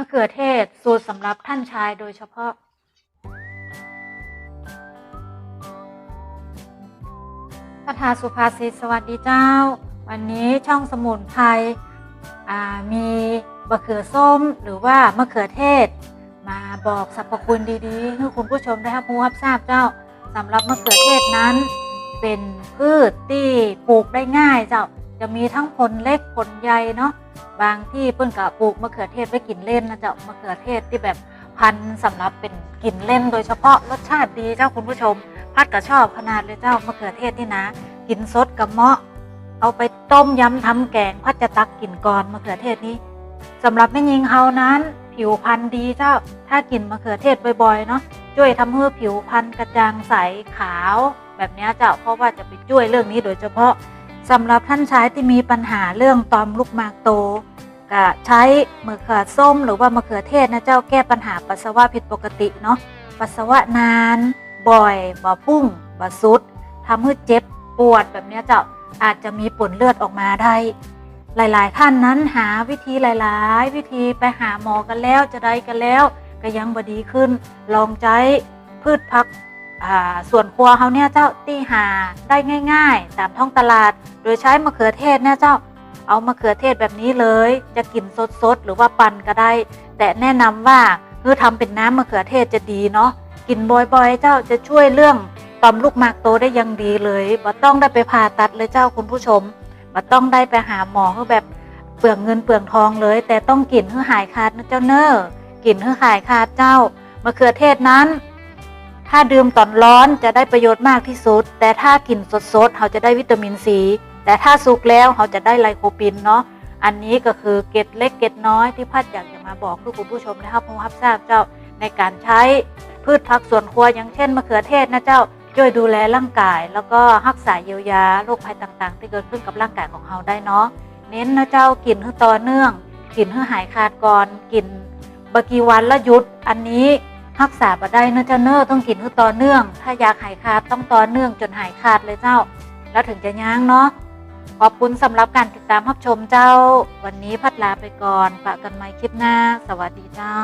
ะเขือเทศสูตรสำหรับท่านชายโดยเฉพาะ คาถาสุภาษิตสวัสดีเจ้า วันนี้ช่องสมุนไพรมีมะเขือส้มหรือว่ามะเขือเทศ มาบอกสรรพคุณดีๆให้คุณผู้ชมได้รับรู้รับทราบเจ้าสำหรับมะเขือเทศนั้น เป็นพืชที่ปลูกได้ง่ายเจ้าจะมีทั้งผลเล็กผลใหญ่เนาะ บางที่เพิ่นก็ปลูกมะเขือเทศไว้กินเล่นนะเจ้ามะเขือเทศที่แบบพันธุ์สำหรับเป็นกินเล่นโดยเฉพาะรสชาติดีเจ้าคุณผู้ชม พัดก็ชอบขนาดเลยเจ้ามะเขือเทศนี่นะ กินสดกับเมาะ เอาไปต้มยำทำแกงพัดจะตักกินก่อนมะเขือเทศนี้สำหรับแม่ยิงเฮานั้น ผิวพรรณดีเจ้าถ้ากินมะเขือเทศบ่อยๆเนาะช่วยทำให้ผิวพรรณกระจ่างใสขาว แบบนี้เจ้าเพราะว่าจะไปช่วยเรื่องนี้โดยเฉพาะ สำหรับท่านชายที่มีปัญหาเรื่องตอมลูกหมากโตก็ใช้มะเขือส้มหรือว่ามะเขือเทศนะเจ้าแก้ปัญหาปัสสาวะผิดปกติเนาะปัสสาวะนาน บ่อยบ่พุ่งบ่สุดทำให้เจ็บปวดแบบเนี้ยเจ้าอาจจะมีผลเลือดออกมาได้ หลาย ๆ ท่านนั้นหาวิธีหลาย ๆ วิธีไปหาหมอกันแล้วจะได้กันแล้วก็ยังบดีขึ้น ลองใช้พืชพัก ส่วนครัวเขาเนี่ยเจ้าตีหาได้ง่าย ๆ ตามท้องตลาด โดยใช้มะเขือเทศเนี่ยเจ้าเอามะเขือเทศแบบนี้เลย จะกินสดๆหรือว่าปั่นก็ได้ แต่แนะนำว่าคือทำเป็นน้ำมะเขือเทศจะดีเนาะกินบ่อยๆ เจ้าจะช่วยเรื่องต่อมลูกหมากโตได้ยังดีเลยบ่ต้องได้ไปผ่าตัดเลยเจ้าคุณผู้ชมบ่ต้องได้ไปหาหมอคือแบบเปลืองเงินเปลืองทองเลย แต่ต้องกินเพื่อหายขาดนะเจ้าเนอ้อกินเพื่อหายขาดเจ้ามะเขือเทศนั้น ถ้าดื่มตอนร้อนจะได้ประโยชน์มากที่สุด แต่ถ้ากินสดๆเขาจะได้วิตามินซี แต่ถ้าสุกแล้วเขาจะได้ไลโคปินเนาะ อันนี้ก็คือเกร็ดเล็กเกร็ดน้อยที่พัดอยากจะมาบอกคุณผู้ชมนะครับผมรับทราบเจ้าในการใช้พืชผักสวนครัวอย่างเช่นมะเขือเทศนะเจ้าช่วยดูแลร่างกาย แล้วก็รักษาเยียวยาโรคภัยต่างๆ ที่เกิดขึ้นกับร่างกายของเราได้เนาะ เน้นนะเจ้ากินให้ต่อเนื่อง กินให้หายขาดก่อนกินบากี่วันละยุด อันนี้ รักษาบ่ได้นะเจ้าเนอต้องกินให้ต่อเนื่อง ถ้าอยากหายขาดต้องต่อเนื่องจนหายขาดเลยเจ้า แล้วถึงจะยั้งเนาะขอบคุณสำหรับการติดตามรับชมเจ้า วันนี้พัดลาไปก่อนปะกกันใหม่คลิปหน้า สวัสดีเจ้า